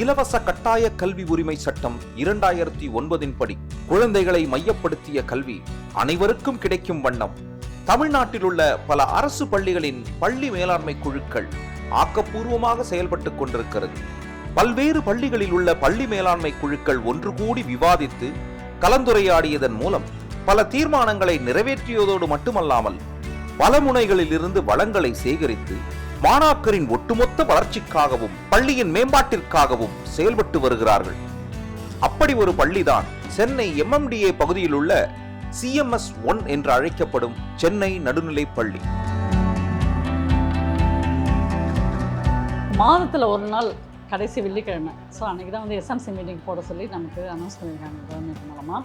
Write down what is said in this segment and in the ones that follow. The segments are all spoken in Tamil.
இலவச கட்டாய கல்வி உரிமை சட்டம் இரண்டாயிரத்தி ஒன்பதின் படி குழந்தைகளை மையப்படுத்திய கல்வி அனைவருக்கும் கிடைக்கும் வண்ணம். தமிழ்நாட்டில் உள்ள பல அரசு பள்ளிகளின் பள்ளி மேலாண்மை குழுக்கள் ஆக்கப்பூர்வமாக செயல்பட்டுக் கொண்டிருக்கிறது. பல்வேறு பள்ளிகளில் உள்ள பள்ளி மேலாண்மை குழுக்கள் ஒன்று கூடி விவாதித்து கலந்துரையாடியதன் மூலம் பல தீர்மானங்களை நிறைவேற்றியதோடு மட்டுமல்லாமல் பல முனைகளிலிருந்து வளங்களை சேகரித்து மாணாக்கரின் ஒட்டுமொத்த வளர்ச்சிக்காகவும் பள்ளியின் மேம்பாட்டிற்காகவும் செயல்பட்டு வருகிறார்கள். அப்படி ஒரு பள்ளிதான் சென்னை எம்எம்டிஏ பகுதியில் உள்ள சிஎம்எஸ் ஒன் என்று அழைக்கப்படும் சென்னை நடுநிலை பள்ளி. மாதத்தில் ஒரு நாள் கடைசி வெள்ளிக்கிழமை. ஸோ அன்றைக்கி தான் வந்து எஸ்எம்சி மீட்டிங் போட சொல்லி நமக்கு அனௌன்ஸ் பண்ணியிருக்காங்க கவர்மெண்ட் மூலமாக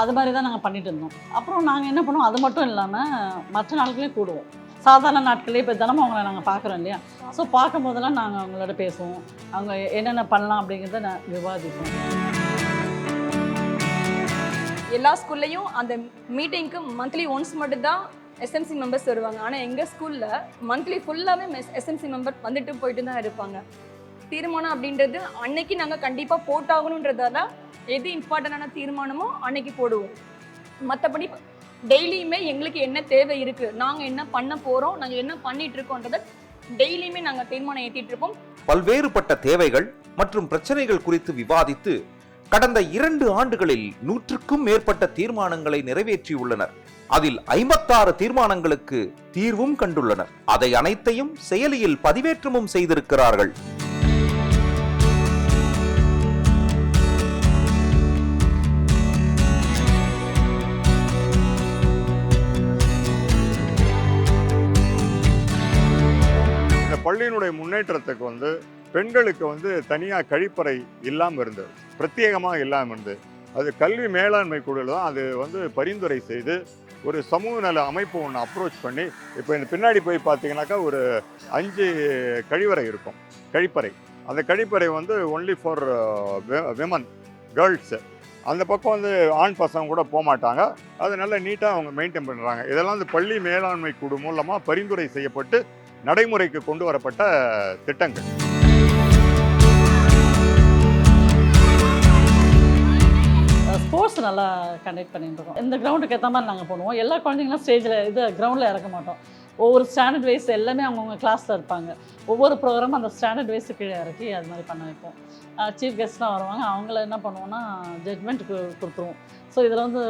அது மாதிரி தான் நாங்கள் பண்ணிட்டு இருந்தோம். அப்புறம் நாங்கள் என்ன பண்ணுவோம் அது மட்டும் இல்லாமல் மற்ற நாட்களையும் கூடுவோம். சாதாரண நாட்களே இப்போ தினமும் அவங்கள நாங்கள் பார்க்குறோம் இல்லையா? ஸோ பார்க்கும் போதெல்லாம் நாங்கள் அவங்களோட பேசுவோம். அவங்க என்னென்ன பண்ணலாம் அப்படிங்கிறத நான் விவாதிப்போம். எல்லா ஸ்கூல்லையும் அந்த மீட்டிங்க்கு மந்த்லி ஒன்ஸ் மட்டும்தான் எஸ்எம்சி மெம்பர்ஸ் வருவாங்க. ஆனால் எங்கள் ஸ்கூலில் மந்த்லி ஃபுல்லாகவே மெஸ் எஸ்எம்சி மெம்பர் வந்துட்டு போயிட்டு தான் இருப்பாங்க. தீர்மானம் அப்படின்றது அன்னைக்கு நாங்கள் கண்டிப்பாக போட்டாகணுன்றதால எது இம்பார்ட்டண்டான தீர்மானமோ அன்னைக்கு போடுவோம். மற்றபடி டெய்லியுமே எங்களுக்கு என்ன தேவை இருக்குது நாங்கள் என்ன பண்ண போகிறோம் நாங்கள் என்ன பண்ணிட்டு இருக்கோன்றதை டெய்லியுமே நாங்கள் தீர்மானம் ஏற்றிட்டு இருப்போம் பல்வேறுபட்ட தேவைகள் மற்றும் பிரச்சனைகள் குறித்து விவாதித்து கடந்த இரண்டு ஆண்டுகளில் நூற்றுக்கும் மேற்பட்ட தீர்மானங்களை நிறைவேற்றியுள்ளனர். அதில் ஐம்பத்தாறு தீர்மானங்களுக்கு தீர்வும் கண்டுள்ளனர். அதை அனைத்தையும் செயலியில் பதிவேற்றமும் செய்திருக்கிறார்கள். பெண்களுடைய முன்னேற்றத்துக்கு வந்து பெண்களுக்கு வந்து தனியாக கழிப்பறை இல்லாமல் இருந்தது. பிரத்யேகமாக இல்லாமல் இருந்தது. அது கல்வி மேலாண்மை குழுவில் தான் அது வந்து பரிந்துரை செய்து ஒரு சமூக நல அமைப்பு ஒன்று அப்ரோச் பண்ணி இப்போ இந்த பின்னாடி போய் பார்த்தீங்கன்னாக்கா ஒரு அஞ்சு கழிவறை இருக்கும். கழிப்பறை. அந்த கழிப்பறை வந்து ஒன்லி ஃபார் விமன் கேர்ள்ஸு அந்த பக்கம் வந்து ஆண் பசங்க கூட போக மாட்டாங்க. அது நல்லா நீட்டாக அவங்க மெயின்டைன் பண்ணுறாங்க இதெல்லாம் வந்து பள்ளி மேலாண்மை குழு மூலமாக பரிந்துரை செய்யப்பட்டு நடைமுறைக்கு கொண்டு வரப்பட்ட திட்டங்கள். ஸ்போர்ட்ஸ் நல்லா கண்டக்ட் பண்ணிட்டு இருக்கோம். இந்த கிரவுண்டுக்கு ஏற்ற மாதிரி நாங்கள் பண்ணுவோம் எல்லா குழந்தைங்களும் ஸ்டேஜில் இது கிரவுண்டில் இறக்க மாட்டோம். ஒவ்வொரு ஸ்டாண்டர்ட் வைஸ் எல்லாமே அவங்கவுங்க கிளாஸில் இருப்பாங்க. ஒவ்வொரு ப்ரோக்ராமும் அந்த ஸ்டாண்டர்ட் வைஸு கீழே இறக்கி அது மாதிரி பண்ண வைப்போம். சீஃப் கெஸ்ட்லாம் வருவாங்க. அவங்கள என்ன பண்ணுவோன்னா ஜட்மெண்ட்டுக்கு கொடுத்துருவோம். ஸோ இதில் வந்து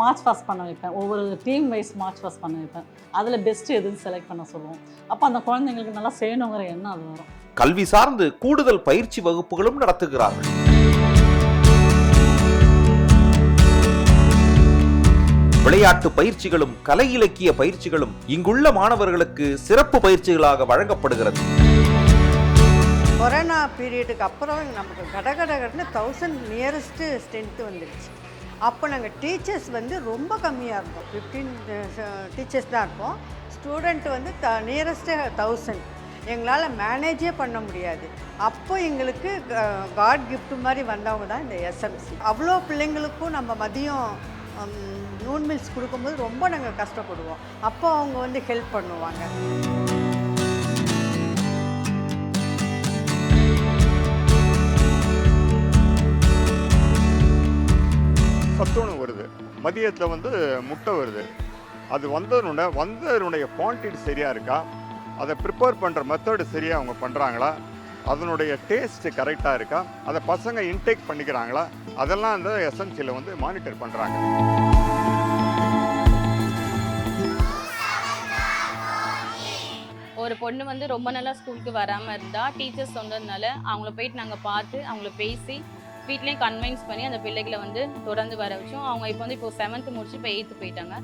மார்ச் பாஸ் பண்ண வைப்பேன். ஒவ்வொரு டீம் வைஸ் மார்ச் பாஸ் பண்ண வைப்பேன். அதில் பெஸ்ட்டு எதுன்னு செலக்ட் பண்ண சொல்லுவோம். அப்போ அந்த குழந்தைங்களுக்கு நல்லா செய்யணுங்கிற எண்ணம் அது வரும். கல்வி சார்ந்து கூடுதல் பயிற்சி வகுப்புகளும் நடத்துகிறார்கள். விளையாட்டு பயிற்சிகளும் கலை இலக்கிய பயிற்சிகளும் இங்குள்ள மாணவர்களுக்கு சிறப்பு பயிற்சிகளாக வழங்கப்படுகிறது. கொரோனா பீரியடுக்கு அப்புறம் நமக்கு கடகடகடன்னு தௌசண்ட் நியரஸ்ட்டு ஸ்ட்ரென்த்து வந்துடுச்சு அப்போ நாங்கள் டீச்சர்ஸ் வந்து ரொம்ப கம்மியாக இருந்தோம். ஃபிஃப்டீன் டீச்சர்ஸ் uh, தான் இருப்போம். ஸ்டூடெண்ட் வந்து த நியரஸ்ட்டு தௌசண்ட் எங்களால் மேனேஜே பண்ண முடியாது. அப்போ எங்களுக்கு uh, காட் கிஃப்ட் மாதிரி வந்தவங்க தான் இந்த எஸ்எம்சி அவ்வளோ பிள்ளைங்களுக்கும் நம்ம மதியம் நூன் மில்ஸ் கொடுக்கும்போது ரொம்ப நாங்கள் கஷ்டப்படுவோம். அப்போ அவங்க வந்து ஹெல்ப் பண்ணுவாங்க. சத்துணவு வருது. மதியத்தில் வந்து முட்டை வருது. அது வந்ததுனுடைய வந்ததனுடைய குவான்டிட்டி சரியாக இருக்கா? அதை ப்ரிப்பேர் பண்ணுற மெத்தடு சரியாக அவங்க பண்ணுறாங்களா அதனுடைய டேஸ்ட்டு கரெக்டாக இருக்கா? அதை பசங்க இன்டேக் பண்ணிக்கிறாங்களா? அதெல்லாம் அந்த எஸ்என்சியில் வந்து மானிட்டர் பண்ணுறாங்க ஒரு பொண்ணு வந்து ரொம்ப நல்லா ஸ்கூலுக்கு வராமல் இருந்தால் டீச்சர்ஸ் சொன்னதுனால அவங்கள போயிட்டு நாங்கள் பார்த்து அவங்கள பேசி வீட்லேயும் கன்வின்ஸ் பண்ணி அந்த பிள்ளைகளை வந்து தொடர்ந்து வர வச்சோம். அவங்க இப்போ வந்து இப்போ செவன்த்து முடிச்சு இப்போ எயித்து போயிட்டாங்க.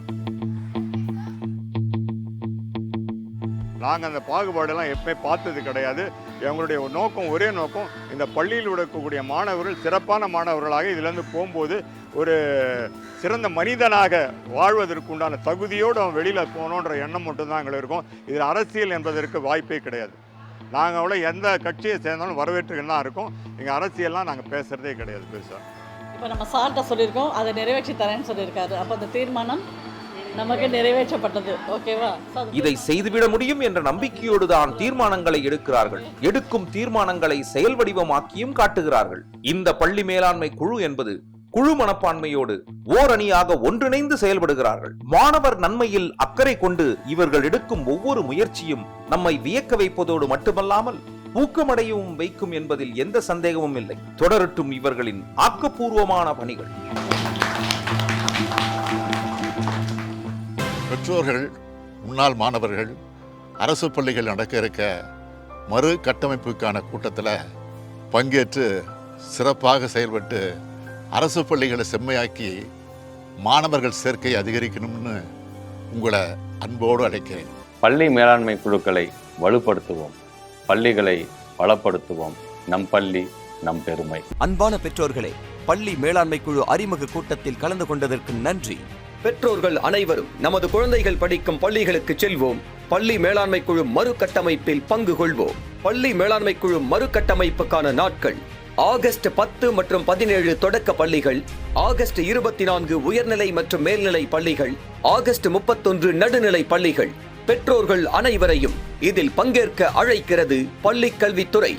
நாங்கள் அந்த பாகுபாடெல்லாம் எப்பவுமே பார்த்தது கிடையாது. எங்களுடைய நோக்கம் ஒரே நோக்கம் இந்த பள்ளியில் இருக்கக்கூடிய மாணவர்கள் சிறப்பான மாணவர்களாக இதிலேருந்து போகும்போது ஒரு சிறந்த மனிதனாக வாழ்வதற்குண்டான தகுதியோடு அவன் வெளியில் போகணுன்ற எண்ணம் மட்டும்தான் எங்களுக்கு இருக்கும். இதில் அரசியல் என்பதற்கு வாய்ப்பே கிடையாது. நாங்கள் அவ்வளோ எந்த கட்சியை சேர்ந்தாலும் வரவேற்றுகள்லாம் இருக்கும். எங்கள் அரசியல்லாம் நாங்கள் பேசுகிறதே கிடையாது பெருசாக இப்போ நம்ம சார்கிட்ட சொல்லியிருக்கோம் அதை நிறைவேற்றி தரேன்னு சொல்லியிருக்காரு. அப்போ அந்த தீர்மானம்? நமக்கு நிறைவேற்றப்பட்டது. ஓகேவா? இதை செய்துவிட முடியும் என்ற நம்பிக்கையோடு தான் தீர்மானங்களை எடுக்கிறார்கள். எடுக்கும் தீர்மானங்களை செயல் வடிவமாக்கியும் காட்டுகிறார்கள். இந்த பள்ளி மேலாண்மை குழு என்பது குழு மனப்பான்மையோடு ஓரணியாக ஒன்றிணைந்து செயல்படுகிறார்கள். மாணவர் நன்மையில் அக்கறை கொண்டு இவர்கள் எடுக்கும் ஒவ்வொரு முயற்சியும் நம்மை வியக்க வைப்பதோடு மட்டுமல்லாமல் ஊக்கமடையவும் வைக்கும் என்பதில் எந்த சந்தேகமும் இல்லை. தொடரட்டும் இவர்களின் ஆக்கப்பூர்வமான பணிகள். பெற்றோர்கள் முன்னாள் மாணவர்கள் அரசு பள்ளிகள் நடக்க இருக்க மறு கட்டமைப்புக்கான கூட்டத்தில் பங்கேற்று சிறப்பாக செயல்பட்டு அரசு பள்ளிகளை செம்மையாக்கி மாணவர்கள் சேர்க்கை அதிகரிக்கணும்னு உங்களை அன்போடு அழைக்கிறேன். பள்ளி மேலாண்மை குழுக்களை வலுப்படுத்துவோம். பள்ளிகளை பலப்படுத்துவோம். நம் பள்ளி நம் பெருமை. அன்பான பெற்றோர்களே பள்ளி மேலாண்மை குழு அறிமுக கூட்டத்தில் கலந்து கொண்டதற்கு நன்றி. பெற்றோர்கள் அனைவரும் நமது குழந்தைகள் படிக்கும் பள்ளிகளுக்கு செல்வோம். பள்ளி மேலாண்மை குழு மறுகட்டமைப்பில் பங்கு கொள்வோம். பள்ளி மேலாண்மை குழு மறுகட்டமைப்புக்கான நாட்கள். ஆகஸ்ட் பத்து மற்றும் பதினேழு தொடக்க பள்ளிகள். ஆகஸ்ட் இருபத்தி நான்கு உயர்நிலை மற்றும் மேல்நிலை பள்ளிகள். ஆகஸ்ட் முப்பத்தொன்று நடுநிலை பள்ளிகள். பெற்றோர்கள் அனைவரையும் இதில் பங்கேற்க அழைக்கிறது பள்ளிக் கல்வித்துறை.